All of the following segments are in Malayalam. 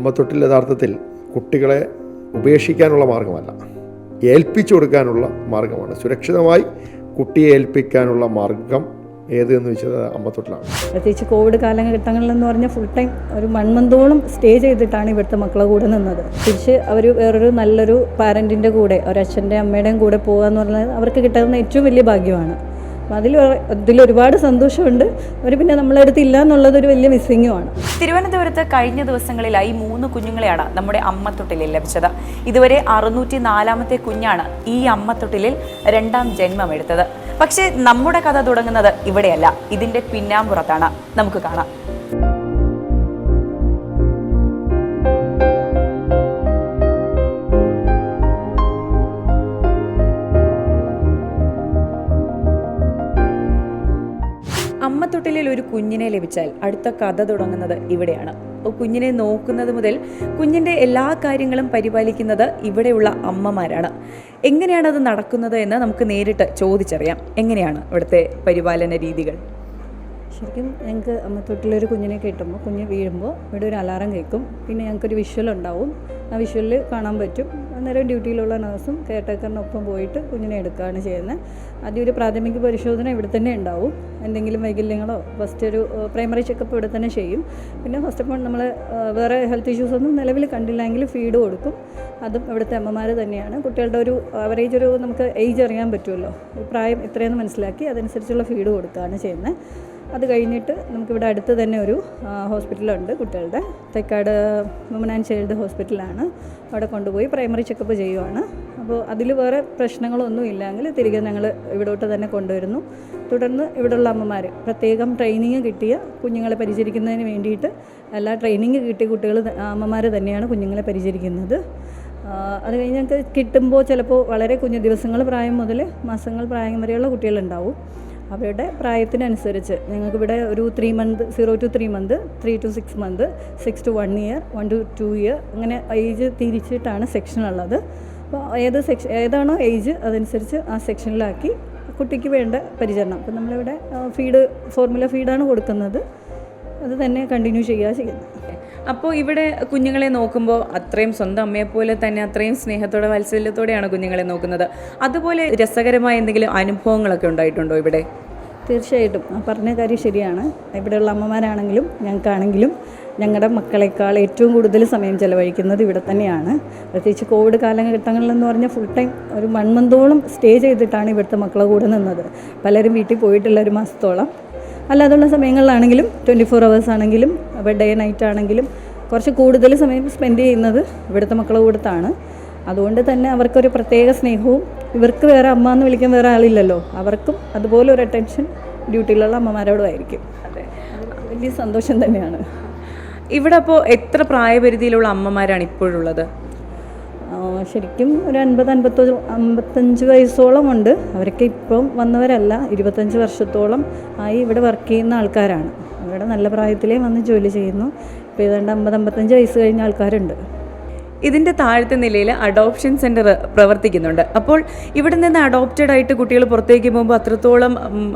അമ്മത്തൊട്ടിൽ യഥാർത്ഥത്തിൽ കുട്ടികളെ ഉപേക്ഷിക്കാനുള്ള മാർഗമല്ല ഏൽപ്പിച്ചു കൊടുക്കാനുള്ള മാർഗമാണ് സുരക്ഷിതമായി കുട്ടിയെ ഏൽപ്പിക്കാനുള്ള മാർഗം ഏത് എന്ന് വെച്ചത് അമ്മത്തൊട്ടിലാണ് പ്രത്യേകിച്ച് കോവിഡ് കാലഘട്ടങ്ങളിലെന്ന് പറഞ്ഞാൽ ഫുൾ ടൈം ഒരു മൺമന്തോളം സ്റ്റേ ചെയ്തിട്ടാണ് ഇവിടുത്തെ മക്കളെ കൂടെ നിന്നത്. തിരിച്ച് അവർ വേറൊരു നല്ലൊരു പാരന്റിന്റെ കൂടെ ഒരു ഒരച്ഛന്റെ അമ്മയുടെയും കൂടെ പോകുക എന്ന് പറഞ്ഞാൽ അവർക്ക് കിട്ടുന്ന ഏറ്റവും വലിയ ഭാഗ്യമാണ്. അപ്പം അതിൽ ഒരുപാട് സന്തോഷമുണ്ട്. അവർ പിന്നെ നമ്മളെ അടുത്ത് ഇല്ല എന്നുള്ളതൊരു വലിയ മിസ്സിങ്ങുമാണ് തിരുവനന്തപുരത്ത് കഴിഞ്ഞ ദിവസങ്ങളിലായി മൂന്ന് കുഞ്ഞുങ്ങളെയാണ് നമ്മുടെ അമ്മത്തൊട്ടിലിൽ ലഭിച്ചത്. ഇതുവരെ അറുന്നൂറ്റി നാലാമത്തെ കുഞ്ഞാണ് ഈ അമ്മത്തൊട്ടിലിൽ രണ്ടാം ജന്മം എടുത്തത് പക്ഷേ നമ്മുടെ കഥ തുടങ്ങുന്നത് ഇവിടെയല്ല. ഇതിന്റെ പിന്നാമ്പുറത്താണ്. നമുക്ക് കാണാം. കുഞ്ഞിനെ ലഭിച്ചാൽ അടുത്ത കഥ തുടങ്ങുന്നത് ഇവിടെയാണ്. കുഞ്ഞിനെ നോക്കുന്നത് മുതൽ കുഞ്ഞിന്റെ എല്ലാ കാര്യങ്ങളും പരിപാലിക്കുന്നത് ഇവിടെയുള്ള അമ്മമാരാണ്. എങ്ങനെയാണ് അത് നടക്കുന്നത് എന്ന് നമുക്ക് നേരിട്ട് ചോദിച്ചറിയാം. എങ്ങനെയാണ് ഇവിടുത്തെ പരിപാലന രീതികൾ? ശരിക്കും ഞങ്ങൾക്ക് അമ്മത്തൊട്ടിലൊരു കുഞ്ഞിനെ കിട്ടുമ്പോൾ കുഞ്ഞ് വീഴുമ്പോൾ ഇവിടെ ഒരു അലാറം കേൾക്കും. പിന്നെ ഞങ്ങൾക്കൊരു വിഷ്വൽ ഉണ്ടാവും. ആ വിഷ്വലിൽ കാണാൻ പറ്റും. അന്നേരം ഡ്യൂട്ടിയിലുള്ള നഴ്സും കെയർടേക്കറിനൊപ്പം പോയിട്ട് കുഞ്ഞിനെ എടുക്കുകയാണ് ചെയ്യുന്നത്. ആദ്യം ഒരു പ്രാഥമിക പരിശോധന ഇവിടെ തന്നെ ഉണ്ടാവും. എന്തെങ്കിലും വൈകല്യങ്ങളോ ഫസ്റ്റ് ഒരു പ്രൈമറി ചെക്കപ്പ് ഇവിടെ തന്നെ ചെയ്യും. പിന്നെ ഫസ്റ്റ് ഓഫ് ഓൾ നമ്മൾ വേറെ ഹെൽത്ത് ഇഷ്യൂസ് ഒന്നും നിലവിൽ കണ്ടില്ലെങ്കിൽ ഫീഡ് കൊടുക്കും. അതും ഇവിടുത്തെ അമ്മമാർ തന്നെയാണ്. കുട്ടികളുടെ ഒരു ആവറേജ് ഒരു നമുക്ക് ഏജ് അറിയാൻ പറ്റുമല്ലോ. പ്രായം ഇത്രയെന്ന് മനസ്സിലാക്കി അതനുസരിച്ചുള്ള ഫീഡ് കൊടുക്കുകയാണ് ചെയ്യുന്നത്. അത് കഴിഞ്ഞിട്ട് നമുക്കിവിടെ അടുത്ത് തന്നെ ഒരു ഹോസ്പിറ്റലുണ്ട് കുട്ടികളുടെ. തെക്കാട് വുമൻ ആൻഡ് ചൈൽഡ് ഹോസ്പിറ്റലാണ് അവിടെ കൊണ്ടുപോയി പ്രൈമറി ചെക്കപ്പ് ചെയ്യുവാണ്. അപ്പോൾ അതിൽ വേറെ പ്രശ്നങ്ങളൊന്നും ഇല്ലെങ്കിൽ തിരികെ ഞങ്ങൾ ഇവിടോട്ട് തന്നെ കൊണ്ടുവരുന്നു. തുടർന്ന് ഇവിടെയുള്ള അമ്മമാർ പ്രത്യേകം ട്രെയിനിങ് കിട്ടിയ കുഞ്ഞുങ്ങളെ പരിചരിക്കുന്നതിന് വേണ്ടിയിട്ട് എല്ലാ ട്രെയിനിങ് കിട്ടിയ കുട്ടികൾ അമ്മമാർ തന്നെയാണ് കുഞ്ഞുങ്ങളെ പരിചരിക്കുന്നത്. അത് കഴിഞ്ഞ് ഞങ്ങൾക്ക് കിട്ടുമ്പോൾ ചിലപ്പോൾ വളരെ കുഞ്ഞു ദിവസങ്ങൾ പ്രായം മുതൽ മാസങ്ങൾ പ്രായം വരെയുള്ള കുട്ടികളുണ്ടാവും. അവരുടെ പ്രായത്തിനനുസരിച്ച് ഞങ്ങൾക്കിവിടെ ഒരു three month zero to three month three to six month six to one year one to two year അങ്ങനെ ഏജ് തിരിച്ചിട്ടാണ് സെക്ഷൻ ഉള്ളത്. അപ്പോൾ ഏത് സെക്ഷൻ ഏതാണോ ഏജ് അതനുസരിച്ച് ആ സെക്ഷനിലാക്കി കുട്ടിക്ക് വേണ്ട പരിചരണം. അപ്പം നമ്മളിവിടെ ഫീഡ് ഫോർമുല ഫീഡാണ് കൊടുക്കുന്നത്. അത് തന്നെ കണ്ടിന്യൂ ചെയ്യുക ചെയ്യുന്നത്. അപ്പോൾ ഇവിടെ കുഞ്ഞുങ്ങളെ നോക്കുമ്പോൾ അത്രയും സ്വന്തം അമ്മയെപ്പോലെ തന്നെ അത്രയും സ്നേഹത്തോടെ വാത്സല്യത്തോടെയാണ് കുഞ്ഞുങ്ങളെ നോക്കുന്നത്. അതുപോലെ രസകരമായ എന്തെങ്കിലും അനുഭവങ്ങളൊക്കെ ഉണ്ടായിട്ടുണ്ടോ ഇവിടെ? തീർച്ചയായിട്ടും. പറഞ്ഞ കാര്യം ശരിയാണ്. ഇവിടെയുള്ള അമ്മമാരാണെങ്കിലും ഞങ്ങൾക്കാണെങ്കിലും ഞങ്ങളുടെ മക്കളെക്കാൾ ഏറ്റവും കൂടുതൽ സമയം ചിലവഴിക്കുന്നത് ഇവിടെ തന്നെയാണ്. പ്രത്യേകിച്ച് കോവിഡ് കാലഘട്ടങ്ങളിലെന്ന് പറഞ്ഞാൽ ഫുൾ ടൈം ഒരു വൺ മന്തോളം സ്റ്റേ ചെയ്തിട്ടാണ് ഇവിടുത്തെ മക്കളെ കൂടെ നിന്നത്. പലരും വീട്ടിൽ പോയിട്ടുള്ള ഒരു മാസത്തോളം. അല്ലാതുള്ള സമയങ്ങളിലാണെങ്കിലും ട്വന്റി ഫോർ അവേഴ്സ് ആണെങ്കിലും അപ്പോൾ ഡേ നൈറ്റ് ആണെങ്കിലും കുറച്ച് കൂടുതൽ സമയം സ്പെൻഡ് ചെയ്യുന്നത് ഇവിടുത്തെ മക്കളുടെ കൂടത്താണ്. അതുകൊണ്ട് തന്നെ അവർക്കൊരു പ്രത്യേക സ്നേഹവും ഇവർക്ക് വേറെ അമ്മ എന്ന് വിളിക്കാൻ വേറെ ആളില്ലല്ലോ. അവർക്കും അതുപോലെ ഒരു അറ്റൻഷൻ ഡ്യൂട്ടിയിലുള്ള അമ്മമാരോടും ആയിരിക്കും. അതെ. വലിയ സന്തോഷം തന്നെയാണ്. ഇവിടെ അപ്പോൾ എത്ര പ്രായപരിധിയിലുള്ള അമ്മമാരാണ് ഇപ്പോഴുള്ളത്? ശരിക്കും ഒരു അൻപത് അൻപത്തഞ്ച് അമ്പത്തഞ്ച് വയസ്സോളം ഉണ്ട്. അവരൊക്കെ ഇപ്പം വന്നവരല്ല ഇരുപത്തഞ്ച് വർഷത്തോളം ആയി ഇവിടെ വർക്ക് ചെയ്യുന്ന ആൾക്കാരാണ്. ഇവിടെ നല്ല പ്രായത്തിലേ വന്ന് ജോലി ചെയ്യുന്നു. ഇപ്പോൾ ഏതാണ്ട് അമ്പത് അമ്പത്തഞ്ച് വയസ്സ് കഴിഞ്ഞ ആൾക്കാരുണ്ട്. ഇതിന്റെ താഴത്തെ നിലയിൽ അഡോപ്ഷൻ സെന്റർ പ്രവർത്തിക്കുന്നുണ്ട്. അപ്പോൾ ഇവിടെ നിന്ന് അഡോപ്റ്റഡ് ആയിട്ട് കുട്ടികൾ പുറത്തേക്ക് പോകുമ്പോൾ അത്രത്തോളം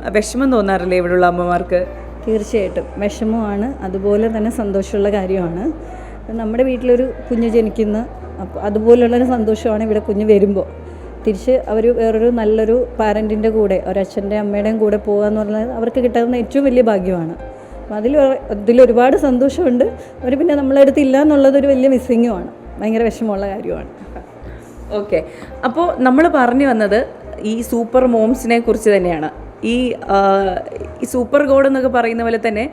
വിഷമം തോന്നാറില്ലേ ഇവിടെയുള്ള അമ്മമാർക്ക്? തീർച്ചയായിട്ടും. വിഷമമാണ്. അതുപോലെ തന്നെ സന്തോഷമുള്ള കാര്യമാണ്. നമ്മുടെ വീട്ടിലൊരു കുഞ്ഞ് ജനിക്കുന്ന. അപ്പോൾ അതുപോലുള്ളൊരു സന്തോഷമാണ് ഇവിടെ കുഞ്ഞ് വരുമ്പോൾ. തിരിച്ച് അവർ വേറൊരു നല്ലൊരു പാരന്റിന്റെ കൂടെ ഒരച്ഛന്റെ അമ്മയുടെയും കൂടെ പോകുക എന്ന് പറഞ്ഞാൽ അവർക്ക് കിട്ടാവുന്ന ഏറ്റവും വലിയ ഭാഗ്യമാണ്. അപ്പോൾ അതിൽ അതിലൊരുപാട് സന്തോഷമുണ്ട്. അവർ പിന്നെ നമ്മളെ അടുത്ത് ഇല്ല എന്നുള്ളതൊരു വലിയ മിസ്സിങ്ങുമാണ് ഭയങ്കര വിഷമമുള്ള കാര്യമാണ്. ഓക്കെ അപ്പോൾ നമ്മൾ പറഞ്ഞു വന്നത് ഈ സൂപ്പർ മോംസിനെ കുറിച്ച് തന്നെയാണ്. ഈ സൂപ്പർ ഗോഡ് എന്നൊക്കെ പറയുന്ന പോലെ തന്നെ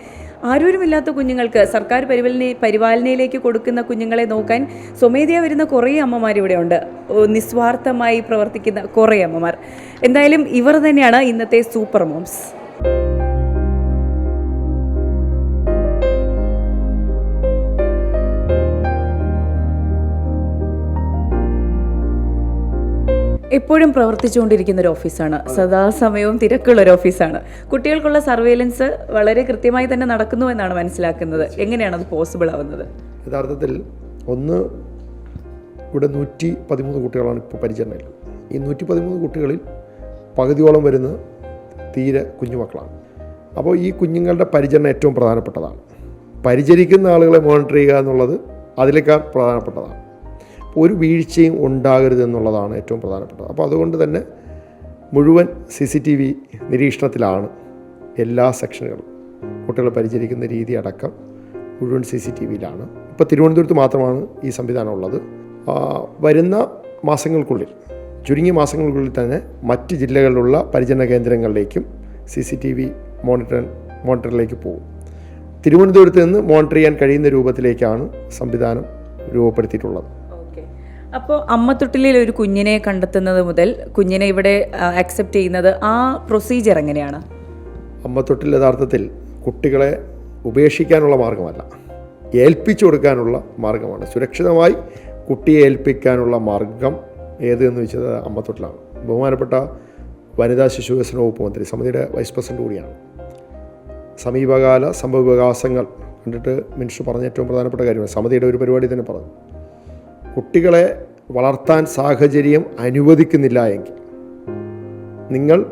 ആരോരുമില്ലാത്ത കുഞ്ഞുങ്ങൾക്ക് സർക്കാർ പരിപാലന പരിപാലനയിലേക്ക് കൊടുക്കുന്ന കുഞ്ഞുങ്ങളെ നോക്കാൻ സ്വമേധയാ വരുന്ന കുറേ അമ്മമാർ ഇവിടെ ഉണ്ട്. നിസ്വാർത്ഥമായി പ്രവർത്തിക്കുന്ന കുറേ അമ്മമാർ. എന്തായാലും ഇവർ തന്നെയാണ് ഇന്നത്തെ സൂപ്പർ മോംസ്. എപ്പോഴും പ്രവർത്തിച്ചുകൊണ്ടിരിക്കുന്ന ഒരു ഓഫീസാണ്. സദാസമയവും തിരക്കുള്ള ഒരു ഓഫീസാണ്. കുട്ടികൾക്കുള്ള സർവേലൻസ് വളരെ കൃത്യമായി തന്നെ നടക്കുന്നു എന്നാണ് മനസ്സിലാക്കുന്നത്. എങ്ങനെയാണ് അത് പോസിബിൾ ആവുന്നത്? യഥാർത്ഥത്തിൽ ഒന്ന് ഇവിടെ നൂറ്റി പതിമൂന്ന് കുട്ടികളാണ് ഇപ്പോൾ പരിചരണയിൽ. ഈ നൂറ്റി പതിമൂന്ന് കുട്ടികളിൽ പകുതിയോളം വരുന്ന തീരെ കുഞ്ഞുമക്കളാണ് അപ്പോൾ ഈ കുഞ്ഞുങ്ങളുടെ പരിചരണം ഏറ്റവും പ്രധാനപ്പെട്ടതാണ്. പരിചരിക്കുന്ന ആളുകളെ മോണിറ്റർ ചെയ്യുക എന്നുള്ളത് അതിലേക്കാൾ പ്രധാനപ്പെട്ടതാണ്. ഒരു വീഴ്ചയും ഉണ്ടാകരുതെന്നുള്ളതാണ് ഏറ്റവും പ്രധാനപ്പെട്ടത്. അപ്പോൾ അതുകൊണ്ട് തന്നെ മുഴുവൻ സി സി ടി വി നിരീക്ഷണത്തിലാണ് എല്ലാ സെക്ഷനുകളും കുട്ടികളെ പരിചരിക്കുന്ന രീതി അടക്കം മുഴുവൻ സി സി ടി വിയിലാണ്. ഇപ്പോൾ തിരുവനന്തപുരത്ത് മാത്രമാണ് ഈ സംവിധാനം ഉള്ളത്. വരുന്ന മാസങ്ങൾക്കുള്ളിൽ ചുരുങ്ങിയ മാസങ്ങൾക്കുള്ളിൽ തന്നെ മറ്റ് ജില്ലകളിലുള്ള പരിചരണ കേന്ദ്രങ്ങളിലേക്കും C C T V monitor മോണിറ്ററിലേക്ക് പോകും. തിരുവനന്തപുരത്ത് നിന്ന് മോണിറ്റർ ചെയ്യാൻ കഴിയുന്ന രൂപത്തിലേക്കാണ് സംവിധാനം രൂപപ്പെടുത്തിയിട്ടുള്ളത്. അപ്പോൾ അമ്മത്തൊട്ടിലിൽ ഒരു കുഞ്ഞിനെ കണ്ടെത്തുന്നത് മുതൽ കുഞ്ഞിനെ ഇവിടെ അക്സെപ്റ്റ് ചെയ്യുന്നത് ആ പ്രൊസീജിയർ എങ്ങനെയാണ്? അമ്മത്തൊട്ടിൽ യഥാർത്ഥത്തിൽ കുട്ടികളെ ഉപേക്ഷിക്കാനുള്ള മാർഗമല്ല ഏൽപ്പിച്ചു കൊടുക്കാനുള്ള മാർഗമാണ് സുരക്ഷിതമായി കുട്ടിയെ ഏൽപ്പിക്കാനുള്ള മാർഗം ഏത് എന്ന് വെച്ചത് അമ്മത്തൊട്ടിലാണ്. ബഹുമാനപ്പെട്ട വനിതാ ശിശു വികസന വകുപ്പ് മന്ത്രി സമിതിയുടെ വൈസ് പ്രസിഡന്റ് കൂടിയാണ്. സമീപകാല സംഭവ വികാസങ്ങൾ കണ്ടിട്ട് മിനിസ്റ്റർ പറഞ്ഞ ഏറ്റവും പ്രധാനപ്പെട്ട കാര്യമാണ്. സമിതിയുടെ ഒരു പരിപാടി തന്നെ പറഞ്ഞു. കുട്ടികളെ വളർത്താൻ സാഹചര്യം അനുവദിക്കുന്നില്ല എങ്കിൽ നിങ്ങൾ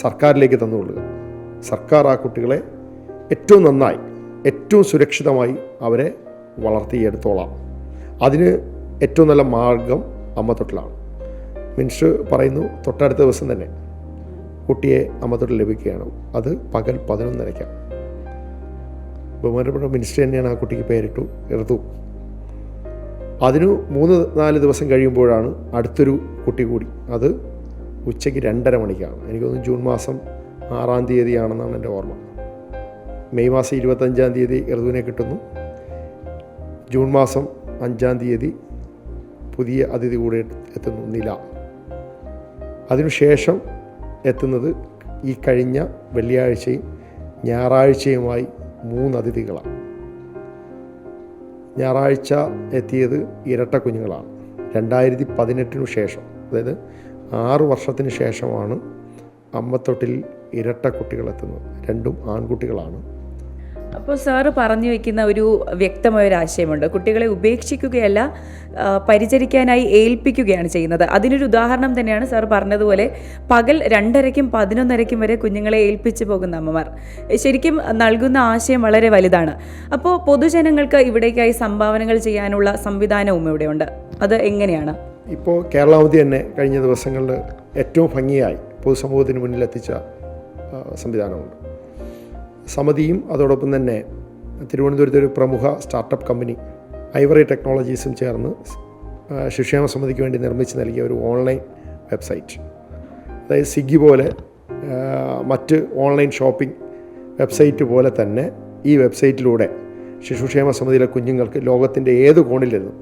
സർക്കാരിലേക്ക് തന്നുകൊള്ളുക. സർക്കാർ ആ കുട്ടികളെ ഏറ്റവും നന്നായി ഏറ്റവും സുരക്ഷിതമായി അവരെ വളർത്തിയെടുത്തോളാം. അതിന് ഏറ്റവും നല്ല മാർഗം അമ്മ തൊട്ടിലാണ് മിനിസ്റ്റർ പറയുന്നു തൊട്ടടുത്ത ദിവസം തന്നെ കുട്ടിയെ അമ്മത്തൊട്ടിൽ ലഭിക്കുകയാണ്. അത് പകൽ പതിനൊന്നരയ്ക്കാണ്. ബഹുമാനപ്പെട്ട മിനിസ്റ്റർ തന്നെയാണ് ആ കുട്ടിക്ക് പേരിട്ടു ഋതു അതിനു മൂന്ന് നാല് ദിവസം കഴിയുമ്പോഴാണ് അടുത്തൊരു കുട്ടി കൂടി. അത് ഉച്ചയ്ക്ക് രണ്ടര മണിക്കാണ്. എനിക്ക് തോന്നുന്നു ജൂൺ മാസം ആറാം തീയതിയാണെന്നാണ് എന്റെ ഓർമ്മ. മെയ് മാസം ഇരുപത്തഞ്ചാം തീയതി ഋതുവിനെ കിട്ടുന്നു. ജൂൺ മാസം അഞ്ചാം തീയതി പുതിയ അതിഥി കൂടെ എത്തുന്നു നില. അതിനുശേഷം എത്തുന്നത് ഈ കഴിഞ്ഞ വെള്ളിയാഴ്ചയും ഞായറാഴ്ചയുമായി മൂന്ന് അതിഥികളാണ്. ഞായറാഴ്ച എത്തിയത് ഇരട്ട കുഞ്ഞുങ്ങളാണ്. രണ്ടായിരത്തി പതിനെട്ടിനു ശേഷം അതായത് ആറു വർഷത്തിന് ശേഷമാണ് അമ്മത്തൊട്ടിൽ ഇരട്ട കുട്ടികൾ എത്തുന്നത് രണ്ടും ആൺകുട്ടികളാണ്. അപ്പോൾ സാറ് പറഞ്ഞു വയ്ക്കുന്ന ഒരു വ്യക്തമായ ഒരു ആശയമുണ്ട്. കുട്ടികളെ ഉപേക്ഷിക്കുകയല്ല പരിചരിക്കാനായി ഏൽപ്പിക്കുകയാണ് ചെയ്യുന്നത്. അതിനൊരു ഉദാഹരണം തന്നെയാണ് സാർ പറഞ്ഞതുപോലെ പകൽ രണ്ടരയ്ക്കും പതിനൊന്നരയ്ക്കും വരെ കുഞ്ഞുങ്ങളെ ഏൽപ്പിച്ചു പോകുന്ന അമ്മമാർ. ശരിക്കും നൽകുന്ന ആശയം വളരെ വലുതാണ്. അപ്പോൾ പൊതുജനങ്ങൾക്ക് ഇവിടേക്കായി സംഭാവനകൾ ചെയ്യാനുള്ള സംവിധാനവും ഇവിടെയുണ്ട്. അത് എങ്ങനെയാണ്? ഇപ്പോൾ കേരളാവധി തന്നെ കഴിഞ്ഞ ദിവസങ്ങളിൽ ഏറ്റവും ഭംഗിയായി പൊതുസമൂഹത്തിന് മുന്നിൽ എത്തിച്ച സംവിധാനമുണ്ട്. സമിതിയും അതോടൊപ്പം തന്നെ തിരുവനന്തപുരത്തെ ഒരു പ്രമുഖ സ്റ്റാർട്ടപ്പ് കമ്പനി ഐവറി ടെക്നോളജീസും ചേർന്ന് ശിക്ഷേമ സമിതിക്ക് വേണ്ടി നിർമ്മിച്ച് നൽകിയ ഒരു ഓൺലൈൻ വെബ്സൈറ്റ്. അതായത് സ്വിഗ്ഗി പോലെ മറ്റ് ഓൺലൈൻ ഷോപ്പിംഗ് വെബ്സൈറ്റ് പോലെ തന്നെ ഈ വെബ്സൈറ്റിലൂടെ ശിശുക്ഷേമ സമിതിയിലെ കുഞ്ഞുങ്ങൾക്ക് ലോകത്തിന്റെ ഏത് കോണിലിരുന്നും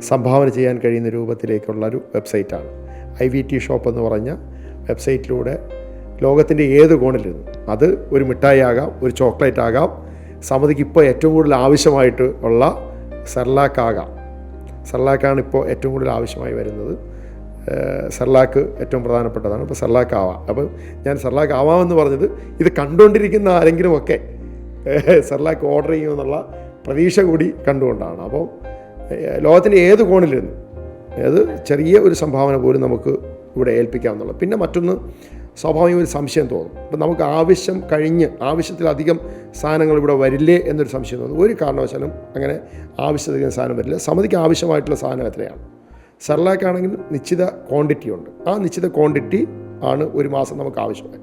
സംഭാവന ചെയ്യാൻ കഴിയുന്ന രൂപത്തിലേക്കുള്ള ഒരു വെബ്സൈറ്റാണ്. ഐ വി ടി ഷോപ്പ് എന്ന് പറഞ്ഞ വെബ്സൈറ്റിലൂടെ ലോകത്തിന്റെ ഏത് കോണിലിരുന്നു അത് ഒരു മിഠായി ആകാം ഒരു ചോക്ലേറ്റ് ആകാം സമിതിക്ക് ഇപ്പോൾ ഏറ്റവും കൂടുതൽ ആവശ്യമായിട്ട് ഉള്ള സെർലാക്ക് ആകാം. സെർലാക്കാണ് ഇപ്പോൾ ഏറ്റവും കൂടുതൽ ആവശ്യമായി വരുന്നത്. സെർലാക്ക് ഏറ്റവും പ്രധാനപ്പെട്ടതാണ്. അപ്പോൾ സെർലാക്ക് ആവാം. അപ്പം ഞാൻ സെർലാക്ക് ആവാമെന്ന് പറഞ്ഞത് ഇത് കണ്ടുകൊണ്ടിരിക്കുന്ന ആരെങ്കിലുമൊക്കെ സെർലാക്ക് ഓർഡർ ചെയ്യുമെന്നുള്ള പ്രതീക്ഷ കൂടി കണ്ടുകൊണ്ടാണ്. അപ്പോൾ ലോകത്തിന്റെ ഏത് കോണിലിരുന്നു ഏത് ചെറിയ ഒരു സംഭാവന പോലും നമുക്ക് ഇവിടെ ഏൽപ്പിക്കാമെന്നുള്ളത്. പിന്നെ മറ്റൊന്ന് സ്വാഭാവികം ഒരു സംശയം തോന്നും. അപ്പം നമുക്ക് ആവശ്യം കഴിഞ്ഞ് ആവശ്യത്തിലധികം സാധനങ്ങൾ ഇവിടെ വരില്ലേ എന്നൊരു സംശയം തോന്നും. ഒരു കാരണവശാലും അങ്ങനെ ആവശ്യത്തിലധികം സാധനം വരില്ല. സമിതിക്ക് ആവശ്യമായിട്ടുള്ള സാധനം എത്രയാണ്? സെർലാക്കാണെങ്കിൽ നിശ്ചിത ക്വാണ്ടിറ്റി ഉണ്ട്. ആ നിശ്ചിത ക്വാണ്ടിറ്റി ആണ് ഒരു മാസം നമുക്ക് ആവശ്യമായി.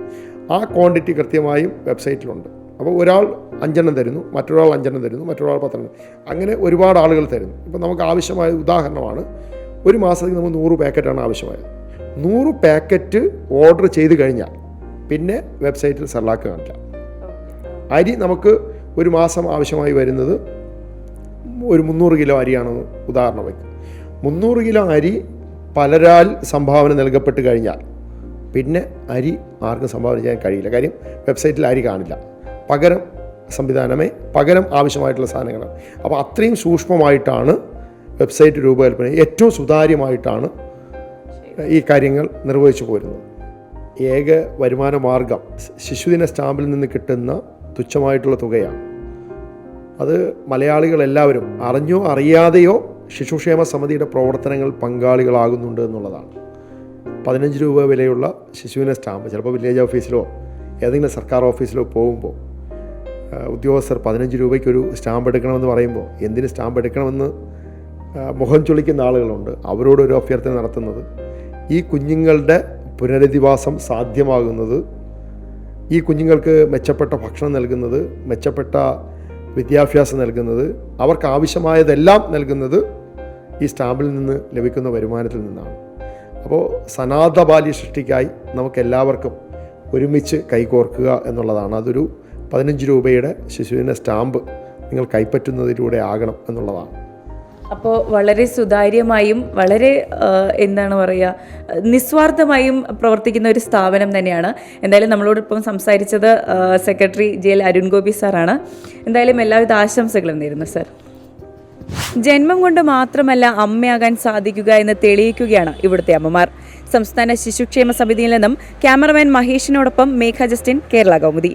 ആ ക്വാണ്ടിറ്റി കൃത്യമായും വെബ്സൈറ്റിലുണ്ട്. അപ്പോൾ ഒരാൾ അഞ്ചെണ്ണം തരുന്നു മറ്റൊരാൾ അഞ്ചെണ്ണം തരുന്നു മറ്റൊരാൾ പത്തെണ്ണം അങ്ങനെ ഒരുപാട് ആളുകൾ തരുന്നു. ഇപ്പം നമുക്ക് ആവശ്യമായ ഉദാഹരണമാണ് ഒരു മാസത്തേക്ക് നമുക്ക് നൂറ് പാക്കറ്റാണ് ആവശ്യമായത്. നൂറ് പാക്കറ്റ് ഓർഡർ ചെയ്ത് കഴിഞ്ഞാൽ പിന്നെ വെബ്സൈറ്റിൽ സെർലാക്ക് കാണിക്കാം. അരി നമുക്ക് ഒരു മാസം ആവശ്യമായി വരുന്നത് ഒരു മുന്നൂറ് കിലോ അരിയാണെന്ന് ഉദാഹരണം വയ്ക്കും. മുന്നൂറ് കിലോ അരി പലരാൽ സംഭാവന നൽകപ്പെട്ട് കഴിഞ്ഞാൽ പിന്നെ അരി ആർക്കും സംഭാവന ചെയ്യാൻ കഴിയില്ല. കാര്യം വെബ്സൈറ്റിൽ അരി കാണില്ല. പകരം സംവിധാനമേ പകരം ആവശ്യമായിട്ടുള്ള സാധനങ്ങളാണ്. അപ്പോൾ അത്രയും സൂക്ഷ്മമായിട്ടാണ് വെബ്സൈറ്റ് രൂപകൽപ്പന ഏറ്റവും സുതാര്യമായിട്ടാണ് ഈ കാര്യങ്ങൾ നിർവഹിച്ചു പോരുന്നത് ഏക വരുമാന മാർഗം ശിശുദിന സ്റ്റാമ്പിൽ നിന്ന് കിട്ടുന്ന തുച്ഛമായിട്ടുള്ള തുകയാണ്. അത് മലയാളികളെല്ലാവരും അറിഞ്ഞോ അറിയാതെയോ ശിശുക്ഷേമ സമിതിയുടെ പ്രവർത്തനങ്ങൾ പങ്കാളികളാകുന്നുണ്ട് എന്നുള്ളതാണ്. പതിനഞ്ച് രൂപ വിലയുള്ള ശിശുവിനെ സ്റ്റാമ്പ് ചിലപ്പോൾ വില്ലേജ് ഓഫീസിലോ ഏതെങ്കിലും സർക്കാർ ഓഫീസിലോ പോകുമ്പോൾ ഉദ്യോഗസ്ഥർ പതിനഞ്ച് രൂപയ്ക്കൊരു സ്റ്റാമ്പ് എടുക്കണമെന്ന് പറയുമ്പോൾ എന്തിന് സ്റ്റാമ്പ് എടുക്കണമെന്ന് മുഖം ചുളിക്കുന്ന ആളുകളുണ്ട്. അവരോടൊരു അഭ്യർത്ഥന നടത്തുന്നത് ഈ കുഞ്ഞുങ്ങളുടെ പുനരധിവാസം സാധ്യമാകുന്നത് ഈ കുഞ്ഞുങ്ങൾക്ക് മെച്ചപ്പെട്ട ഭക്ഷണം നൽകുന്നത് മെച്ചപ്പെട്ട വിദ്യാഭ്യാസം നൽകുന്നത് അവർക്ക് ആവശ്യമായതെല്ലാം നൽകുന്നത് ഈ സ്റ്റാമ്പിൽ നിന്ന് ലഭിക്കുന്ന വരുമാനത്തിൽ നിന്നാണ്. അപ്പോൾ സനാത ബാല്യ സൃഷ്ടിക്കായി നമുക്കെല്ലാവർക്കും ഒരുമിച്ച് കൈകോർക്കുക എന്നുള്ളതാണ്. അതൊരു പതിനഞ്ച് രൂപയുടെ ശിശുവിന്റെ സ്റ്റാമ്പ് നിങ്ങൾ കൈപ്പറ്റുന്നതിലൂടെ ആകണം എന്നുള്ളതാണ്. അപ്പോൾ വളരെ സുതാര്യമായും വളരെ എന്താണ് പറയുക നിസ്വാർത്ഥമായും പ്രവർത്തിക്കുന്ന ഒരു സ്ഥാപനം തന്നെയാണ്. എന്തായാലും നമ്മളോടൊപ്പം സംസാരിച്ചത് secretary J L Arun Gopi സാറാണ്. എന്തായാലും എല്ലാവിധ ആശംസകളും നേരുന്നു സർ. ജന്മം കൊണ്ട് മാത്രമല്ല അമ്മയാകാൻ സാധിക്കുക എന്ന് തെളിയിക്കുകയാണ് ഇവിടുത്തെ അമ്മമാർ. സംസ്ഥാന ശിശുക്ഷേമ സമിതിയിൽ നിന്നും ക്യാമറമാൻ മഹേഷിനോടൊപ്പം മേഘ ജസ്റ്റിൻ കേരള കൗമുദി.